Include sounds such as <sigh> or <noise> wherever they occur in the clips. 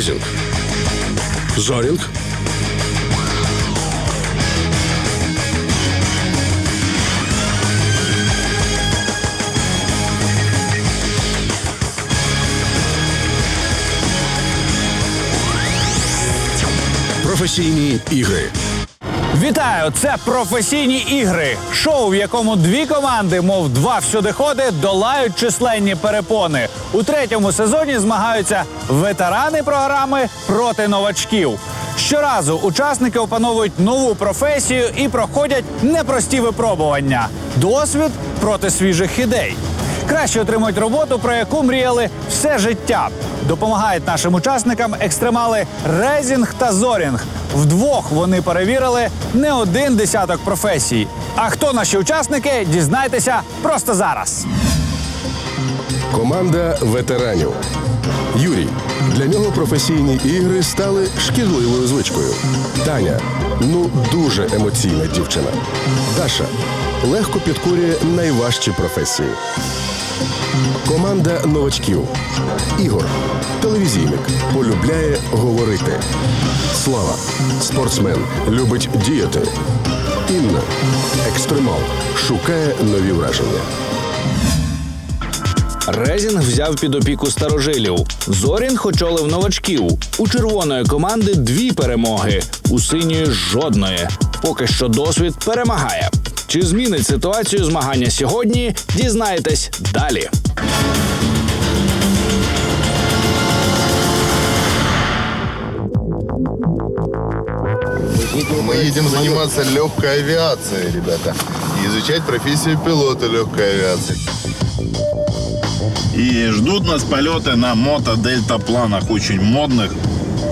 Резінг. Зорінг. Професійні ігри. Вітаю! Це професійні ігри. Шоу, в якому дві команди, мов два всюдиходи, долають численні перепони. У третьому сезоні змагаються ветерани програми проти новачків. Щоразу учасники опановують нову професію і проходять непрості випробування. Досвід проти свіжих ідей. Краще отримують роботу, про яку мріяли все життя. Допомагають нашим учасникам екстремали Резінг та Зорінг. Вдвох вони перевірили не один десяток професій. А хто наші учасники, дізнайтеся просто зараз. Команда ветеранів. Юрій. Для нього професійні ігри стали шкідливою звичкою. Таня. Ну, дуже емоційна дівчина. Даша. Легко підкорює найважчі професії. Команда новачків. Ігор. Телевізійник. Полюбляє говорити. Слава. Спортсмен. Любить діяти. Інна. Екстремал. Шукає нові враження. Резінг взяв під опіку старожилів. Зорінг очолив новачків. У червоної команди дві перемоги, у синьої жодної. Поки що досвід перемагає. Чи змінить ситуацію змагання сьогодні? Дізнаєтесь далі. Мы едем заниматься легкой авиацией, ребята. И изучать профессию пилота легкой авиации. И ждут нас полеты на мото-дельтапланах, очень модных,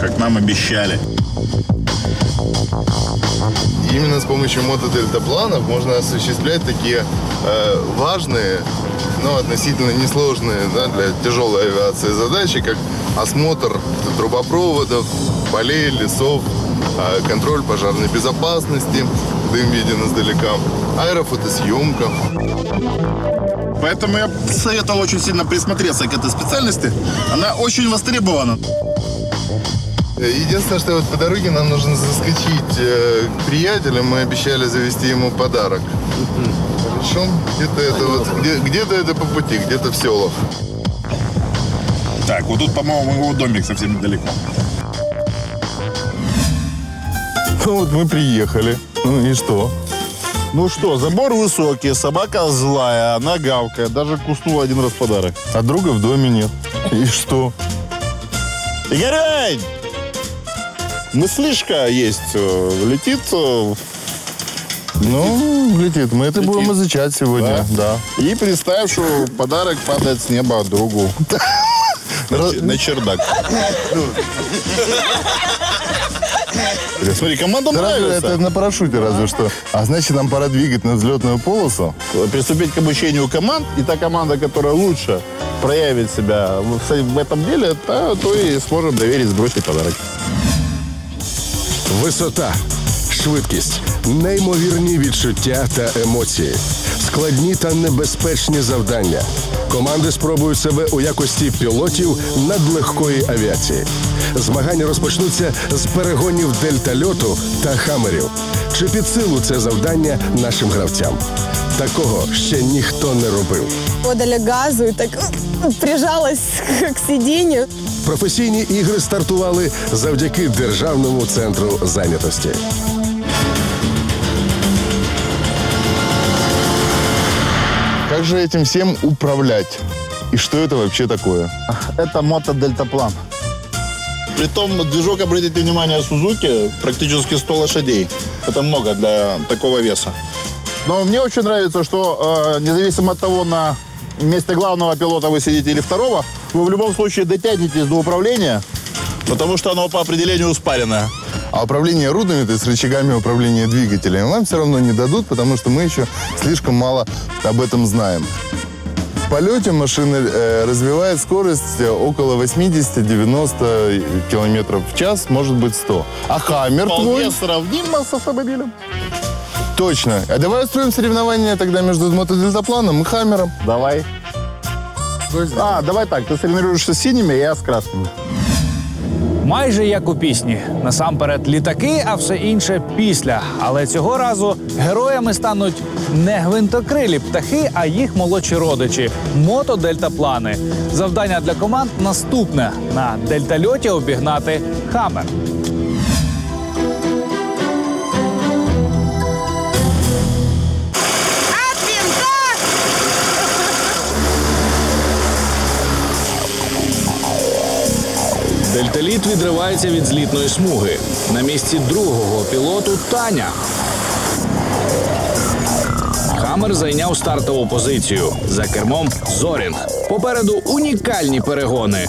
как нам обещали. Именно с помощью мотодельтапланов можно осуществлять такие э, важные, но относительно несложные да, для тяжелой авиации задачи, как осмотр трубопроводов, полей, лесов, э, контроль пожарной безопасности, дым виден издалека, аэрофотосъемка. Поэтому я советовал очень сильно присмотреться к этой специальности. Она очень востребована. Единственное, что вот по дороге нам нужно заскочить э, к приятелю. Мы обещали завести ему подарок. Хорошо? Где-то это вот, где- где-то это по пути, где-то в селах. Так, вот тут, по-моему, его домик совсем недалеко. Ну вот мы приехали. Ну и что? Ну что, забор высокий, собака злая, она гавкает. Даже куснула один раз подарок. А друга в доме нет. И что? Игорень! Мыслишка есть. э, Летит э, Ну, летит. Мы это Летит. будем изучать сегодня. Да. и представь, что подарок падает с неба другу. <laughs> На На чердак. Смотри, команда Да нравится. это на парашюте разве что. А значит, нам пора двигать на взлетную полосу. Приступить к обучению команд, и та команда, которая лучше проявит себя в этом деле, та- то и сможем доверить сбросить подарок. Висота, швидкість, неймовірні відчуття та емоції, складні та небезпечні завдання. Команди спробують себе у якості пілотів надлегкої авіації. Змагання розпочнуться з перегонів дельтальоту та хамерів. Чи під силу це завдання нашим гравцям? Такого ще ніхто не робив. подали газу и так прижалась <laughs> к сиденью. Професійні ігри стартували завдяки Державному центру зайнятості. Как же этим всем управлять? И что это вообще такое? Это мотодельтаплан. Притом движок, обратите внимание, Сузуки практически 100 лошадей. Это много для такого веса. Но мне очень нравится, что э, независимо от того, на месте главного пилота вы сидите или второго, вы в любом случае дотянетесь до управления, потому что оно по определению ускоренное. А управление рудами, то есть рычагами управления двигателями, вам все равно не дадут, потому что мы еще слишком мало об этом знаем. В полете машина э, развивает скорость около 80-90 километров в час, может быть 100. А хаммер твой? Сравнимо с автомобилем. Точно. А давай устроим соревнования тогда между мотодельтапланом и хаммером. Давай. А, давай так, ты соревнуешься с синими, я с красными. Майже як у пісні. Насамперед літаки, а все інше після. Але цього разу героями стануть не гвинтокрилі птахи, а їх молодші родичі мотодельтаплани. Завдання для команд наступне: на дельтальоті обігнати хамер. Дельталіт відривається від злітної смуги. На місці другого пілоту Таня. Хамер зайняв стартову позицію. За кермом Зорінг. Попереду унікальні перегони.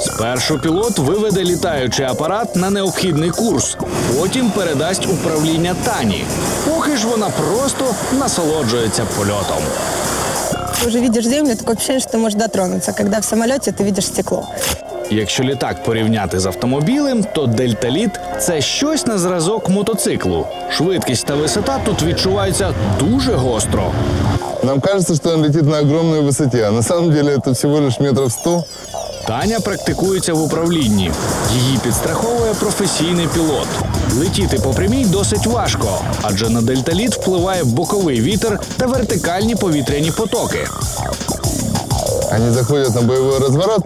Спершу пілот виведе літаючий апарат на необхідний курс, потім передасть управління Тані. Поки ж вона просто насолоджується польотом. Ты уже видишь землю, такое ощущение, что ты можешь дотронуться. Когда в самолете ты видишь стекло. Якщо літак порівняти з автомобілем, то дельталіт це щось на зразок мотоциклу. Швидкість та висота тут відчуваються дуже гостро. Нам кажется, что он летит на огромной высоте, а на самом деле это всего лишь метров сто. Таня практикується в управлінні. Її підстраховує професійний пілот. Летіти по прямій досить важко, адже на дельталіт впливає боковий вітер та вертикальні повітряні потоки. Они заходят на боевой разворот.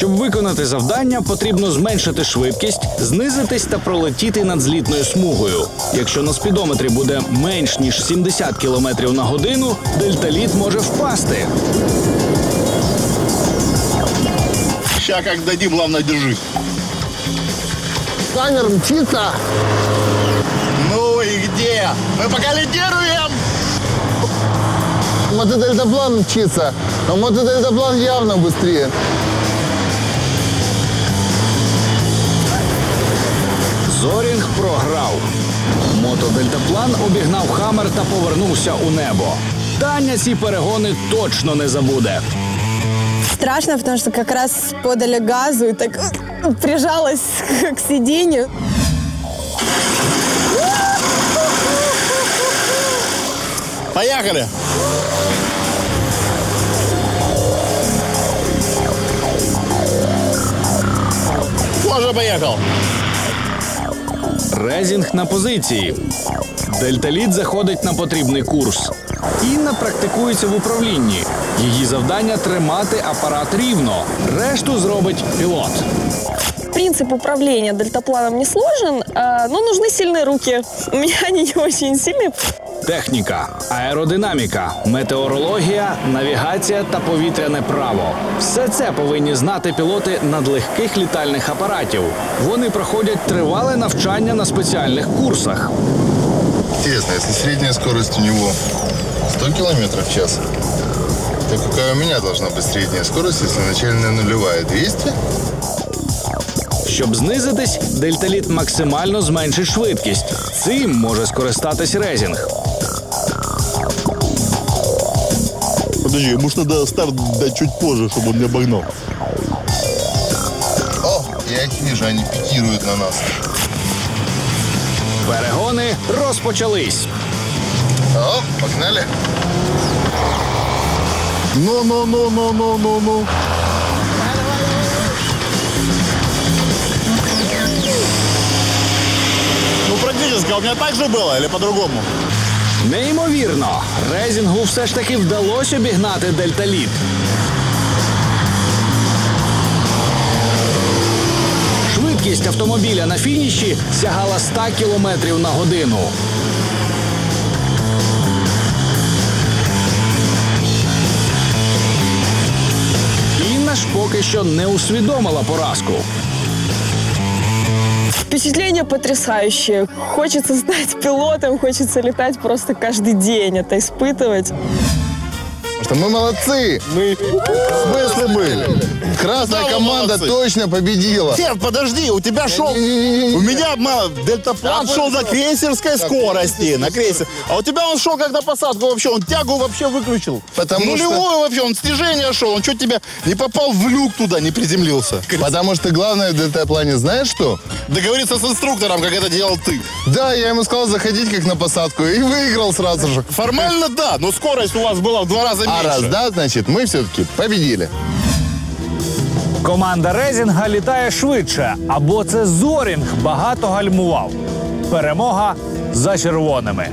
Щоб виконати завдання, потрібно зменшити швидкість, знизитись та пролетіти над злітною смугою. Якщо на спідометрі буде менш ніж 70 км на годину, дельталіт може впасти. Сейчас как дадим, главное, держи. Танер мчится. Ну и где? Мы пока лидируем! Мотодельтаплан мчится. А мотодельтаплан явно быстрее. Зорінг програв. Мотодельтаплан обігнав хамер та повернувся у небо. Таня ці перегони точно не забуде. Страшно, потому что как раз подали газу и так прижалась <laughs> к сиденью. Поехали! Тоже поехал. Резінг на позиції. Дельталіт заходить на потрібний курс. Інна практикується в управлінні. Її завдання тримати апарат рівно. Решту зробить пілот. Принцип управления дельтапланом не сложен, а, но нужны сильные руки. <laughs> У меня они не очень сильные. Техніка, аеродинаміка, метеорологія, навігація та повітряне право. Все це повинні знати пілоти надлегких літальних апаратів. Вони проходять тривале навчання на спеціальних курсах. Интересно, если средняя скорость у него 100 километров в час, то какая у меня должна быть средняя скорость, если начальная нулевая 200? Щоб знизитись, дельталіт максимально зменшить швидкість. Цим може скористатись резінг. Подожди, может надо старт дать чуть позже, чтобы он не обогнал. О, я их вижу, они пикируют на нас. Перегони розпочались. О, погнали. Ну, ну, ну, ну, ну, ну, ну. Ну, практически. У меня так же было или по-другому? Неймовірно, резінгу все ж таки вдалося обігнати дельталіт. Швидкість автомобіля на фініші сягала 100 км на годину. Інна ж поки що не усвідомила поразку. Впечатление потрясающее. Хочется стать <laughs> пилотом, хочется летать просто каждый день, это испытывать. Что мы молодцы. Мы... В смысле мы? Красная Да, команда молодцы. точно победила. Нет, подожди, у тебя шел... У меня ма, дельтаплан Да, шел на крейсерской скорости, на крейсер. А у тебя он шел как на посадку вообще, он тягу вообще выключил. Потому Нулевую вообще, он снижение шел, он что тебя не попал в люк туда, не приземлился. Потому что главное в дельтаплане знаешь что? Договориться с инструктором, как это делал ты. Да, я ему сказал заходить как на посадку и выиграл сразу же. Формально да, но скорость у вас была в два раза А раз да, значит, мы все-таки победили. Команда Резінга літає швидше, або це Зорінг багато гальмував. Перемога за червоними.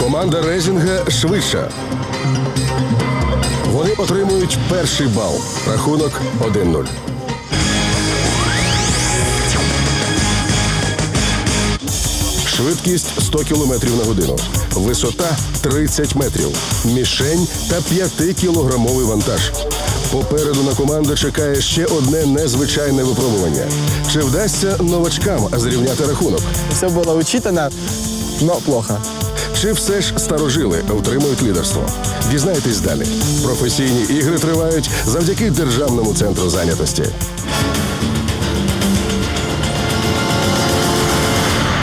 Команда Резінга швидша. Вони отримують перший бал. Рахунок 1-0. Швидкість 100 км на годину. Висота 30 метрів. Мішень та 5-кілограмовий вантаж. Попереду на команду чекає ще одне незвичайне випробування. Чи вдасться новачкам зрівняти рахунок? Все было учитано, но плохо. Чи все ж старожили утримують лідерство? Дізнайтесь далі. Професійні ігри тривають завдяки Державному центру зайнятості.